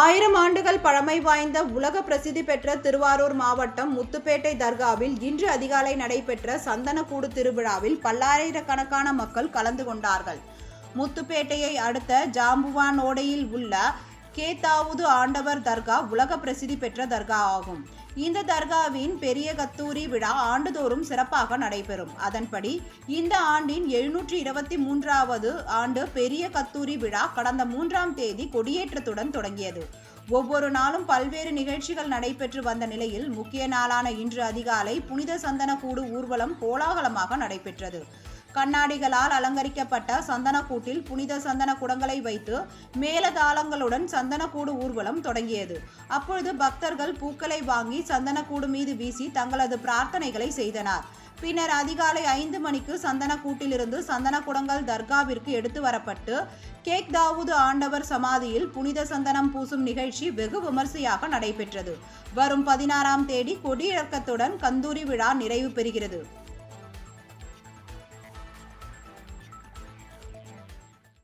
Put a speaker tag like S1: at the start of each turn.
S1: ஆயிரம் ஆண்டுகள் பழமை வாய்ந்த உலக பிரசித்தி பெற்ற திருவாரூர் மாவட்டம் முத்துப்பேட்டை தர்காவில் இன்று அதிகாலை நடைபெற்ற சந்தனக்கூடு திருவிழாவில் பல்லாயிரக்கணக்கான மக்கள் கலந்து கொண்டார்கள். முத்துப்பேட்டையை அடுத்த ஜாம்புவான் ஓடையில் உள்ள கேத்தாவுது ஆண்டவர் தர்கா உலக பிரசித்தி பெற்ற தர்கா ஆகும். இந்த தர்காவின் பெரிய கத்தூரி விழா ஆண்டுதோறும் சிறப்பாக நடைபெறும். அதன்படி இந்த ஆண்டின் எழுநூற்றி இருபத்தி மூன்றாவது ஆண்டு பெரிய கத்தூரி விழா கடந்த மூன்றாம் தேதி கொடியேற்றத்துடன் தொடங்கியது. ஒவ்வொரு நாளும் பல்வேறு நிகழ்ச்சிகள் நடைபெற்று வந்த நிலையில் முக்கிய நாளான இன்று அதிகாலை புனித சந்தனக்கூடு ஊர்வலம் கோலாகலமாக நடைபெற்றது. கண்ணாடிகளால் அலங்கரிக்கப்பட்ட சந்தனக்கூட்டில் புனித சந்தன குடங்களை வைத்து மேலதாளங்களுடன் சந்தனக்கூடு ஊர்வலம் தொடங்கியது. அப்பொழுது பக்தர்கள் பூக்களை வாங்கி சந்தனக்கூடு மீது வீசி தங்களது பிரார்த்தனைகளை செய்தனர். பின்னர் அதிகாலை ஐந்து மணிக்கு சந்தனக்கூட்டிலிருந்து சந்தன குடங்கள் தர்காவிற்கு எடுத்து வரப்பட்டு கேக் தாவூது ஆண்டவர் சமாதியில் புனித சந்தனம் பூசும் நிகழ்ச்சி வெகு விமர்சையாக நடைபெற்றது. வரும் பதினாறாம் தேதி கொடியிறக்கத்துடன் கந்தூரி விழா நிறைவு பெறுகிறது.